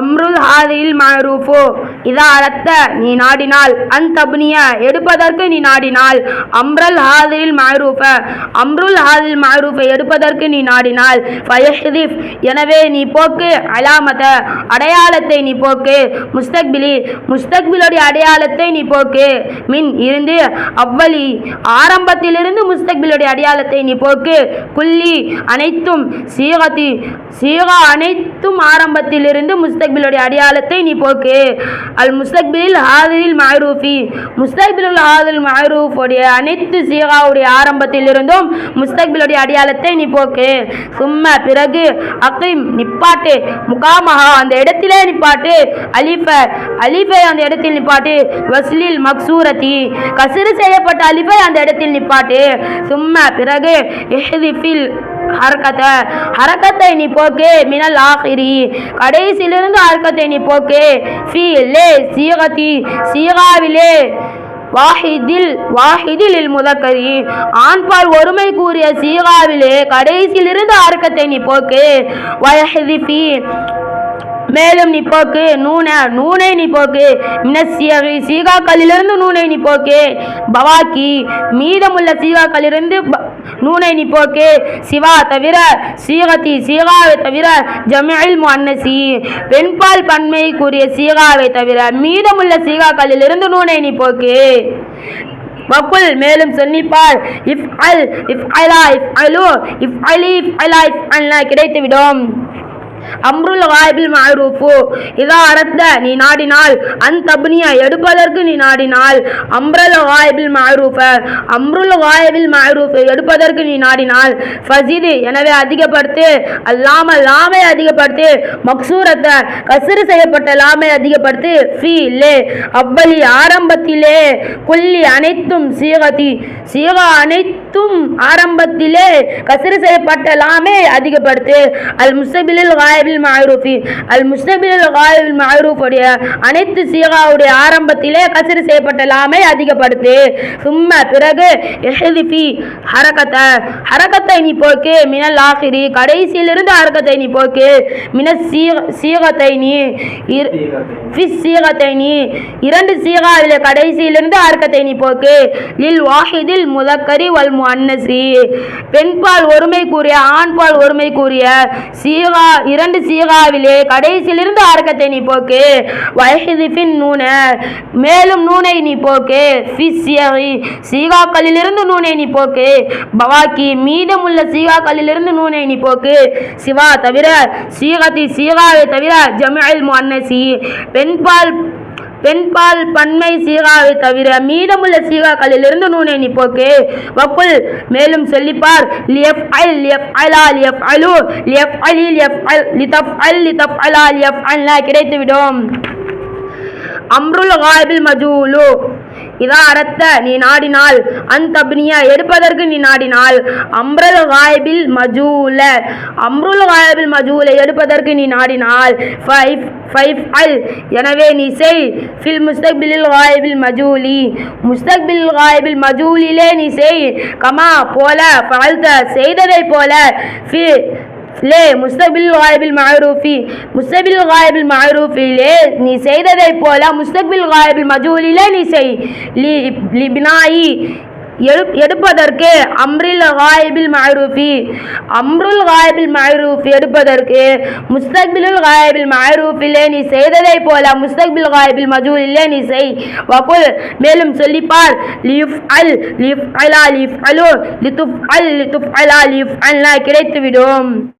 அம்ருல் ஹாதில் மாரூஃபோ இதா அரத்த நீ நாடினால். அன்தபுனிய எடுப்பதற்கு நீ நாடினால். அம்ரல் ஹாதில் மாரூஃப அம்ருல் ஹாதில் மஅரூஃபை எடுப்பதற்கு நீ நாடினால். ஃபயஹ்திஃப். எனவே நீ போக்கு அலாமத. அடையாளத்தை நீ போக்கு. முஸ்தக்பிலி. முஸ்தக்பிலுடைய அடையாளத்தை நீ போக்கு. மின் இருந்து அவ்வளி ஆரம்பத்திலிருந்து முஸ்தக்பிலுடைய அடையாளத்தை நீ போக்கு. குல்லி அனைத்தும் சீகத்தி சீகா அனைத்தும் ஆரம்பத்திலிருந்து முஸ்தக் முஸ்தக்பிலுடைய அடையாளத்தை நீ போக்கு. அல் முஸ்தக்பிலில் ஹாதிரில் மஅரூஃபி முஸ்தக்பிலுல் ஹாதில் மஅரூஃப் அனைத்து சீகாவுடைய ஆரம்பத்தில் இருந்தும் முஸ்தக்பிலுடைய அடையாளத்தை நீ போக்கு. சும்மா பிறகு அக்ரிம் நிப்பாட்டு. முகாமஹா அந்த இடத்திலே நிப்பாட்டு. அலிஃப அலிஃபை அந்த இடத்தில் நிப்பாட்டு. வஸ்லில் மக்சூரத்தி கசிறு செய்யப்பட்ட அலிஃபை அந்த இடத்தில் நிப்பாட்டு. சும்மா பிறகு இஹ்திஃபில் ஹரக்கத்தை ஹரக்கத்தை நீ போக்கு மினல் ஆகிரி. கடைசியிலிருந்து ஹரக்கத்தை நீ போக்கு. ஃபி லே சீகத்தி சீகாவிலே வாஹிதில் வாஹிதில் முதக்கரி. ஆண்பால் ஒருமை கூறிய சீகாவிலே கடைசியிலிருந்து அர்க்கத்தை நீ போக்கு. வயஹிதிஃபி மேலும் நீ போக்கு. நூன நூனை நீ போக்கு. மினசியகி சீகாக்களிலிருந்து நூனை நீ போக்கு. பவாக்கி மீதமுள்ள சீகாக்களிலிருந்து ப- நூனை நீ போக்கு. சிவா தவிர சீகத்தி சீகாவை தவிர ஜமில் முன்னசி பெண்பால் பன்மை கூறிய சீகாவை தவிர மீதமுள்ள சீகாக்களிலிருந்து நூனை நீ போக்கு. வக்குல் மேலும் சொன்னிப்பார் இஃப் அல் இஃப் அலா இஃப் அலு இஃப் அலி இஃப் அலா இஃப் அல்னா கிடைத்துவிடும். அம்ருல் வாய்பில் மாரூஃபு. இதா அரத்த நீ நாடினால் அன் தப்னிய எடுப்பதற்கு நீ நாடினால் அம்ரல் வாய்பில் மாரூஃப. அம்ருல் காய்பில் மஅரூஃப் எடுப்பதற்கு நீ நாடினால் ஃபசிது எனவே அதிகப்படுத்து அல்லாம லாமை அதிகப்படுத்து மக்சூரத்தை கசுறு செய்யப்பட்ட லாமை அதிகப்படுத்து ஃபி அவ்வளி ஆரம்பத்திலே கொல்லி அனைத்தும் சீகதி சீகா அனைத்தும் ஆரம்பத்திலே கசுறு செய்யப்பட்ட லாமை அதிகப்படுத்து. அல் முஸ்தபிலில் காயபில் மஅரூஃபி அல் முஸ்தபிலில் காயபில் மஅரூஃப் உடைய அனைத்து சீகாவுடைய ஆரம்பத்திலே கசுறு செய்யப்பட்ட லாமை அதிகப்படுத்து. சும்ம பிறகு எஹதிஃபி ஹரகத்த ஹரகத்தை நீ போக்கு. மினல் ஆகிரி. கடைசியிலிருந்து ஹரகத்தை நீ போக்கு. மின சீக சீகத்தை நீ சீகத்தை நீ. இரண்டு சீகாவிலே கடைசியிலிருந்து அர்க்கத்தை நீ போக்கு. லில் வாஹிதில் முதக்கரி வல் முன்னசி பெண்பால் ஒருமை கூறிய ஆண்பால் ஒருமை கூறிய சீகா இரண்டு சீகாவிலே கடைசியிலிருந்து ஆர்க்கத்தை நீ போக்கு. வஹிதிஃபின் நூன மேலும் நூனை நீ போக்கு. ஃபிஸ் சீகாக்களிலிருந்து நூனை நீ போக்கு. பவாக்கி மீதமுள்ள சீகாக்களிலிருந்து நூனை நீ போக்கு. சிவா தவிர சீகத்தி சீகாவை தவிர ஜமிஅல் முன்னசி பெண்பால் பெண்பால் பன்மை சீகாவை தவிர மீதமுள்ள சீகாக்களிலிருந்து நூனை நீ போக்கு. வக்குல் மேலும் சொல்லிப்பார். லியப் அல் லியப் அலா லியப் அலு லியப் அலி லியப் அல் லிதப் அல் லிதஃப் அலா லியப் அல்லா கிடைத்துவிடும். அம்ருல் காபில் மஜூலு. இதா அரத்த நீ நாடினால் அந்த எடுப்பதற்கு நீ நாடினால். அம்ரல் வாயபில் மஜூல அம்ருல் வாயபில் மஜூலை எடுப்பதற்கு நீ நாடினால். ஃபைவ் ஃபைவ் அல் எனவே நீ செய். ஃபில் முஸ்தக்பிலில் காயபில் மஜூலி முஸ்தக்பில் காய்பில் மஜூலிலே நீ செய். கமா போல ஃபால்த செய்ததை போல ஃபி லே முஸ்தபில் காயபில் மஅரூஃபி முஸ்தபில் காயபில் மஅரூஃபிலே நீ செய்ததை போல முஸ்தபில் காயபில் மஜூலிலே நீ செய். லி லிபினாயி எடுப்பதற்கு அம்ரில் காயபில் மஅரூஃபி அம்ருல் காயபில் மஅரூஃப் எடுப்பதற்கு முஸ்தக்பிலுல் காயபில் மஅரூஃபிலே நீ செய்ததை போல முஸ்தக்பில் காயபில் மஜூலிலே நீ செய். வகுல் மேலும் சொல்லிப்பார் லிஃப் அல் லிஃப் அலா லிஃப் அலு லித்துஃப் அல் லித்துஃப் அலா லிஃப் அல்னா கிடைத்துவிடும்.